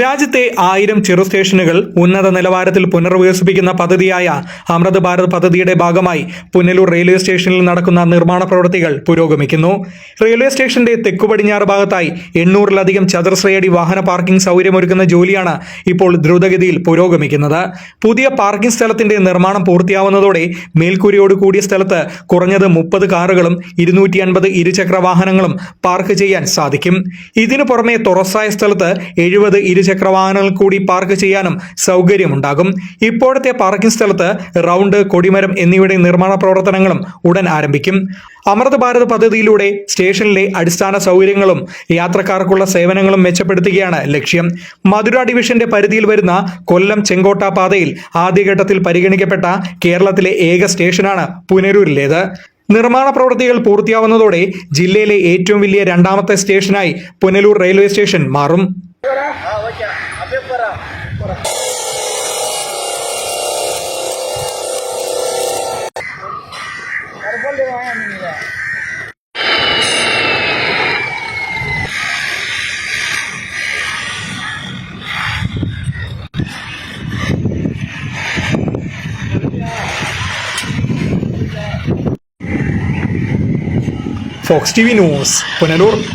രാജ്യത്തെ ആയിരം ചെറു സ്റ്റേഷനുകൾ ഉന്നത നിലവാരത്തിൽ പുനർവികസിപ്പിക്കുന്ന പദ്ധതിയായ അമൃത് ഭാരത് പദ്ധതിയുടെ ഭാഗമായി പുനലൂർ റെയിൽവേ സ്റ്റേഷനിൽ നടക്കുന്ന നിർമ്മാണ പ്രവൃത്തികൾ പുരോഗമിക്കുന്നു. റെയിൽവേ സ്റ്റേഷന്റെ തെക്കു പടിഞ്ഞാറ് ഭാഗത്തായി എണ്ണൂറിലധികം ചതുർശ്രയടി വാഹന പാർക്കിംഗ് സൗകര്യമൊരുക്കുന്ന ജോലിയാണ് ഇപ്പോൾ ദ്രുതഗതിയിൽ പുരോഗമിക്കുന്നത്. പുതിയ പാർക്കിംഗ് സ്ഥലത്തിന്റെ നിർമ്മാണം പൂർത്തിയാവുന്നതോടെ മേൽക്കൂരയോട് കൂടിയ സ്ഥലത്ത് കുറഞ്ഞത് മുപ്പത് കാറുകളും ഇരുന്നൂറ്റി അൻപത് ഇരുചക്ര വാഹനങ്ങളും പാർക്ക് ചെയ്യാൻ സാധിക്കും. ഇതിനു പുറമെ തുറസായ സ്ഥലത്ത് എഴുപത് ഇരുചക്ര വാഹനങ്ങൾ കൂടി പാർക്ക് ചെയ്യാനും സൗകര്യമുണ്ടാകും. ഇപ്പോഴത്തെ പാർക്കിംഗ് സ്ഥലത്ത് റൗണ്ട് കൊടിമരം എന്നിവയുടെ നിർമ്മാണ പ്രവർത്തനങ്ങളും ഉടൻ ആരംഭിക്കും. അമൃത് ഭാരത് പദ്ധതിയിലൂടെ സ്റ്റേഷനിലെ അടിസ്ഥാന സൗകര്യങ്ങളും യാത്രക്കാർക്കുള്ള സേവനങ്ങളും മെച്ചപ്പെടുത്തുകയാണ് ലക്ഷ്യം. മധുര ഡിവിഷന്റെ പരിധിയിൽ വരുന്ന കൊല്ലം ചെങ്കോട്ട പാതയിൽ ആദ്യഘട്ടത്തിൽ പരിഗണിക്കപ്പെട്ട കേരളത്തിലെ ഏക സ്റ്റേഷനാണ് പുനരൂരിലേത്. നിർമ്മാണ പ്രവൃത്തികൾ പൂർത്തിയാവുന്നതോടെ ജില്ലയിലെ ഏറ്റവും വലിയ രണ്ടാമത്തെ സ്റ്റേഷനായി പുനലൂർ റെയിൽവേ സ്റ്റേഷൻ മാറും. ಓಕೆ ಅಭಿಪರ ಅಭಿಪರ ಕರ್ಕೊಂಡಿವ ನಿಮಗೆ Fox TV News, Punerur.